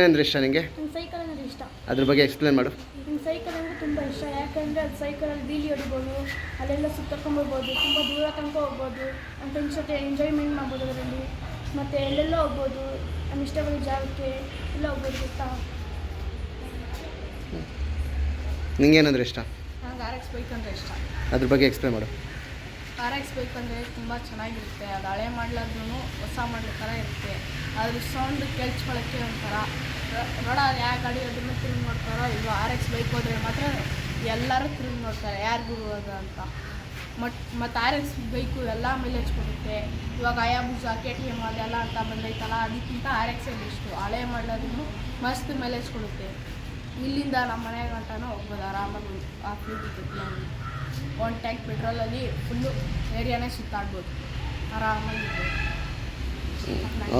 ಏನಂದ್ರೆ ಇಷ್ಟ ನಿಮಗೆ ನಂಗೆ ಸೈಕಲ್ ಅಂದರೆ ಇಷ್ಟ. ಅದ್ರ ಬಗ್ಗೆ ಎಕ್ಸ್ಪ್ಲೇನ್ ಮಾಡು. ನಂಗೆ ಸೈಕಲ್ ಅಂದರೆ ತುಂಬ ಇಷ್ಟ. ಯಾಕೆಂದರೆ ಅದು ಸೈಕಲಲ್ಲಿ ವೀಲಿ ಹೊಡಿಬೋದು ಅಲ್ಲೆಲ್ಲ ಸುತ್ತಕೊಂಬರ್ಬೋದು ತುಂಬ ದೂರ ತನಕ ಹೋಗ್ಬೋದು ನಮ್ಮ ಫ್ರೆಂಡ್ಸ್ ಜೊತೆ ಎಂಜಾಯ್ಮೆಂಟ್ ಮಾಡ್ಬೋದು ಅದರಲ್ಲಿ. ಮತ್ತು ಎಲ್ಲೆಲ್ಲ ಹೋಗ್ಬೋದು ನಮ್ಮ ಇಷ್ಟಪಡೋ ಜಾಗಕ್ಕೆ ಎಲ್ಲ ಹೋಗ್ಬೋದು ಗೊತ್ತಾ? ನಿಂಗೇನಂದ್ರೆ ಇಷ್ಟ? ನಂಗೆ ಆರ್ ಎಕ್ಸ್ ಬೈಕ್ ಅಂದರೆ ಇಷ್ಟ. ಅದ್ರ ಬಗ್ಗೆ ಎಕ್ಸ್ಪ್ಲೇನ್ ಮಾಡು. ಆರ್ ಎಕ್ಸ್ ಬೈಕ್ ಅಂದರೆ ತುಂಬ ಚೆನ್ನಾಗಿರುತ್ತೆ. ಅದು ಹಳೆ ಮಾಡ್ಲಾದ್ರೂ ಹೊಸ ಮಾಡಲ ಥರ ಇರುತ್ತೆ. ಅದ್ರ ಸೌಂಡ್ ಕೇಳಿಸ್ಕೊಳ್ಳೋಕ್ಕೆ ಒಂಥರ ನೋಡ ಯಾವ ಗಾಡಿ ಅದನ್ನು ತಿರುಗಿ ನೋಡ್ತಾರೋ ಇದು ಆರ್ ಎಕ್ಸ್ ಬೈಕ್ ಹೋದರೆ ಮಾತ್ರ ಎಲ್ಲರೂ ತಿರುಗಿ ನೋಡ್ತಾರೆ ಯಾರಿಗೂ ಅದು ಅಂತ. ಮಟ್ ಮತ್ತು ಆರ್ ಎಕ್ಸ್ ಬೈಕು ಎಲ್ಲ ಮೈಲೇಜ್ ಕೊಡುತ್ತೆ. ಇವಾಗ ಅಯಾಬುಜ ಕೆ ಟಿ ಎಂ ಅದೆಲ್ಲ ಅಂತ ಬಂದೈತಲ್ಲ, ಅದಕ್ಕಿಂತ ಆರ್ ಎಕ್ಸೇ ಬೆಸ್ಟು ಹಳೆ ಮಾಡ್ಲಾದ್ರೂ ಮಸ್ತ್ ಮೈಲೇಜ್ ಕೊಡುತ್ತೆ. ಇಲ್ಲಿಂದ ನಮ್ಮ ಮನೆ ಗಂಟನೂ ಹೋಗ್ಬೋದು ಆರಾಮಾಗಿ ಆ ಒನ್ ಟ್ಯಾಂಕ್ ಪೆಟ್ರೋಲಲ್ಲಿ ಫುಲ್ಲು ಏರಿಯಾನೇ ಸುತ್ತಾಡ್ಬೋದು. ಆರಾಮಾಗಿ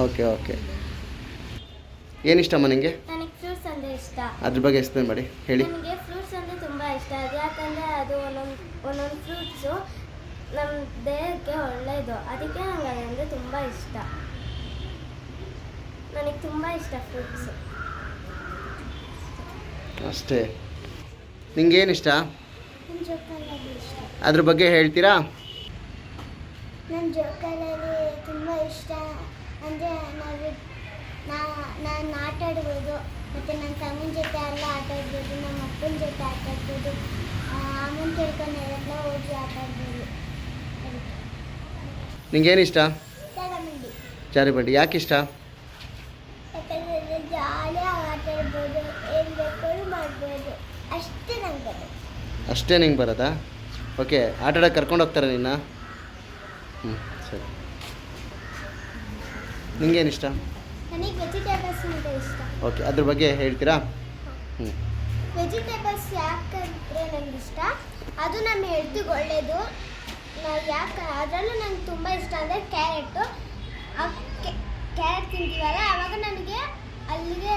ಓಕೆ ಓಕೆ ಏನಿಷ್ಟಮ್ಮ ನಿಮಗೆ ನನಗೆ ಫ್ರೂಟ್ಸ್ ಅಂದರೆ ಇಷ್ಟ. ಅದ್ರ ಬಗ್ಗೆ ಎಕ್ಸ್ಪ್ಲೇನ್ ಮಾಡಿ ಹೇಳಿ. ನನಗೆ ಫ್ರೂಟ್ಸ್ ಅಂದರೆ ತುಂಬ ಇಷ್ಟ. ಅದು ಯಾಕಂದರೆ ಅದು ಒಂದೊಂದು ಒಂದೊಂದು ಫ್ರೂಟ್ಸು ನಮ್ಮ ದೇಹಕ್ಕೆ ಒಳ್ಳೆಯದು ಅದಕ್ಕೆ ನನಗೆ ಅದಂದರೆ ತುಂಬ ಇಷ್ಟ. ನನಗೆ ತುಂಬ ಇಷ್ಟ ಫ್ರೂಟ್ಸು ಅಷ್ಟೇ. ನಿಂಗೇನಿಷ್ಟ ಅದ್ರ ಬಗ್ಗೆ ಹೇಳ್ತೀರಾ? ನನ್ನ ಜೋಕಾಲಲ್ಲಿ ತುಂಬ ಇಷ್ಟ. ಅಂದರೆ ನಾವು ನಾನು ಆಟ ಆಡ್ಬೋದು ಮತ್ತು ನನ್ನ ತಮ್ಮನ ಜೊತೆ ಎಲ್ಲ ಆಟ ಆಡ್ಬೋದು ನಮ್ಮ ಅಪ್ಪನ ಜೊತೆ ಆಟ ಆಡ್ಬೋದು ಅಮ್ಮನ ಕೇಳ್ಕೊಂಡು ಎಲ್ಲ ಹೋಗಿ ಆಟ ಆಡ್ಬೋದು ನಿಂಗೇನಿಷ್ಟ? ಇಷ್ಟ ಜಾರಿ ಬಂಡಿ ಯಾಕೆ ಇಷ್ಟ ಜಾಲಿಯಾಗಿ ಆಟ ಆಡ್ಬೋದು ಏನು ಬೇಕಾದ್ರೂ ಮಾಡ್ಬೋದು. ಅಷ್ಟೇ ನಂಗೆ ಅಷ್ಟೇ ನಿಂಗೆ ಬರೋದಾ? ಓಕೆ ಆಟಾಡೋ ಆಡೋಕೆ ಕರ್ಕೊಂಡು ಹೋಗ್ತಾರೆ ನಿನ್ನ? ಹ್ಞೂ ಸರಿ. ನಿಂಗೇನಿಷ್ಟ ನನಗೆ ವೆಜಿಟೇಬಲ್ಸ್ ಅಂತ ಇಷ್ಟ. ಓಕೆ ಅದ್ರ ಬಗ್ಗೆ ಹೇಳ್ತೀರಾ? ಹ್ಞೂ ವೆಜಿಟೇಬಲ್ಸ್ ಯಾಕಂದರೆ ನನಗೆ ಇಷ್ಟ ಅದು ನಮ್ಮ ಹೆಲ್ತಿಗೆ ಒಳ್ಳೆಯದು ನಾವು ಯಾಕೆ ಅದರಲ್ಲೂ ನಂಗೆ ತುಂಬ ಇಷ್ಟ ಅಂದರೆ ಕ್ಯಾರೆಟು. ಕ್ಯಾರೆಟ್ ತಿಂತೀವಲ್ಲ ಆವಾಗ ನನಗೆ ಅಲ್ಲಿಗೆ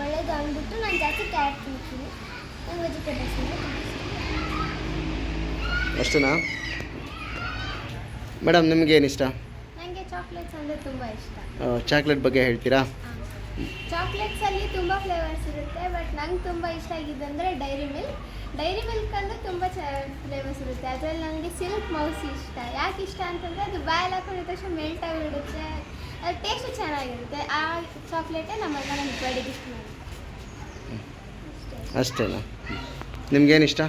ಒಳ್ಳೆಯದು ಅಂದ್ಬಿಟ್ಟು ನಾನು ಜಾಸ್ತಿ ಕ್ಯಾರೆಟ್ ತಿಂತೀನಿ. ನಂಗೆ ವೆಜಿಟೇಬಲ್ಸ್ ಅಂದರೆ ಅಷ್ಟೇನಾ? ಮೇಡಮ್ ನಿಮಗೇನಿಷ್ಟ ನನಗೆ ಚಾಕ್ಲೇಟ್ಸ್ ಅಂದರೆ ತುಂಬ ಇಷ್ಟ. ಚಾಕ್ಲೇಟ್ ಬಗ್ಗೆ ಹೇಳ್ತೀರಾ? ಚಾಕ್ಲೇಟ್ಸಲ್ಲಿ ತುಂಬ ಫ್ಲೇವರ್ಸ್ ಇರುತ್ತೆ ಬಟ್ ನಂಗೆ ತುಂಬ ಇಷ್ಟ ಆಗಿದ್ದು ಅಂದರೆ ಡೈರಿ ಮಿಲ್ಕ್ ಡೈರಿ ಮಿಲ್ಕ್ ಅಂದ್ರೆ ತುಂಬ ಚ ಫ್ಲೇವರ್ಸ್ ಇರುತ್ತೆ. ಅದರಲ್ಲಿ ನನಗೆ ಸಿಲ್ಕ್ ಮೌಸ್ ಇಷ್ಟ. ಯಾಕೆ ಇಷ್ಟ ಅಂತಂದರೆ ಅದು ಬಾಯಲ್ಲಿ ಹಾಕೊಂಡಿದ ತಕ್ಷಣ ಮೆಲ್ಟ್ ಆಗಿಬಿಡುತ್ತೆ ಅದು ಟೇಸ್ಟು ಚೆನ್ನಾಗಿರುತ್ತೆ. ಆ ಚಾಕ್ಲೇಟೇ ನಮ್ಮಲ್ಲ ನನಗೆ ಬಡಿಗೆ ಇಷ್ಟ. ಅಷ್ಟೇ ಅಷ್ಟೇನಾ? ನಿಮ್ಗೇನಿಷ್ಟ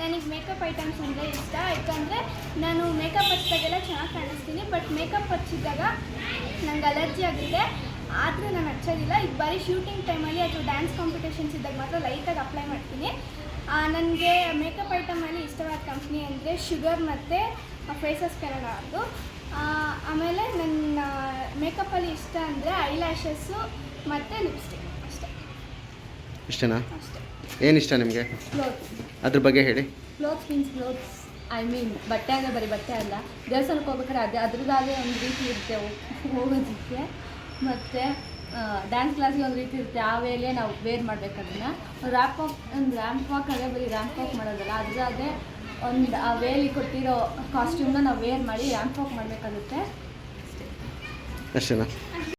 ನನಗೆ ಮೇಕಪ್ ಐಟಮ್ಸ್ ಅಂದರೆ ಇಷ್ಟ. ಯಾಕಂದರೆ ನಾನು ಮೇಕಪ್ ಹಚ್ಚಿದಾಗೆಲ್ಲ ಚೆನ್ನಾಗಿ ಕಾಣಿಸ್ತೀನಿ. ಬಟ್ ಮೇಕಪ್ ಹಚ್ಚಿದ್ದಾಗ ನಂಗೆ ಅಲರ್ಜಿ ಆಗುತ್ತೆ ಆದರೂ ನಾನು ಹಚ್ಚೋದಿಲ್ಲ. ಈಗ ಬರೀ ಶೂಟಿಂಗ್ ಟೈಮಲ್ಲಿ ಅಥವಾ ಡ್ಯಾನ್ಸ್ ಕಾಂಪಿಟೇಷನ್ಸ್ ಇದ್ದಾಗ ಮಾತ್ರ ಲೈಟಾಗಿ ಅಪ್ಲೈ ಮಾಡ್ತೀನಿ. ನನಗೆ ಮೇಕಪ್ ಐಟಮಲ್ಲಿ ಇಷ್ಟವಾದ ಕಂಪ್ನಿ ಅಂದರೆ ಶುಗರ್ ಮತ್ತು ಫೇಸಸ್ ಕನ್ನಡ ಅದು. ಆಮೇಲೆ ನನ್ನ ಮೇಕಪ್ಪಲ್ಲಿ ಇಷ್ಟ ಅಂದರೆ ಐಲ್ಯಾಶಸ್ಸು ಮತ್ತು ಲಿಪ್ಸ್ಟಿಕ್ ಅಷ್ಟೇ. ಇಷ್ಟನಾ? ಅಷ್ಟೇ. ಏನಿಷ್ಟ ನಿಮಗೆ? ಕ್ಲೋತ್ಸ್ ಅದ್ರ ಬಗ್ಗೆ ಹೇಳಿ. Clothes means clothes I mean ಬಟ್ಟೆ ಅಂದರೆ ಬರೀ ಬಟ್ಟೆ ಅಲ್ಲ. ದೇವಸ್ಥಾನಕ್ಕೆ ಹೋಗ್ಬೇಕಾದ್ರೆ ಅದೇ ಅದ್ರದ್ದಾಗೆ ಒಂದು ರೀತಿ ಇರುತ್ತೆ ಹೋಗ್- ಹೋಗೋದಕ್ಕೆ. ಮತ್ತು ಡ್ಯಾನ್ಸ್ ಕ್ಲಾಸ್ಗೆ ಒಂದು ರೀತಿ ಇರುತ್ತೆ. ಆ ವೇಲೇ ನಾವು ವೇರ್ ಮಾಡಬೇಕು ಅದನ್ನು. ರ್ಯಾಪ್ ವಾಕ್ ಒಂದು ರ್ಯಾಂಪ್ ವಾಕ್ ಅದೇ ಬರೀ ರ್ಯಾಂಪ್ ವಾಕ್ ಮಾಡೋದಲ್ಲ. ಅದ್ರಾಗೆ ಒಂದು ಆ ವೇಲಿ ಕೊಟ್ಟಿರೋ ಕಾಸ್ಟ್ಯೂಮ್ನ ನಾವು ವೇರ್ ಮಾಡಿ ರ್ಯಾಂಪ್ ವಾಕ್ ಮಾಡಬೇಕಾಗುತ್ತೆ. ಅಷ್ಟೇನಾ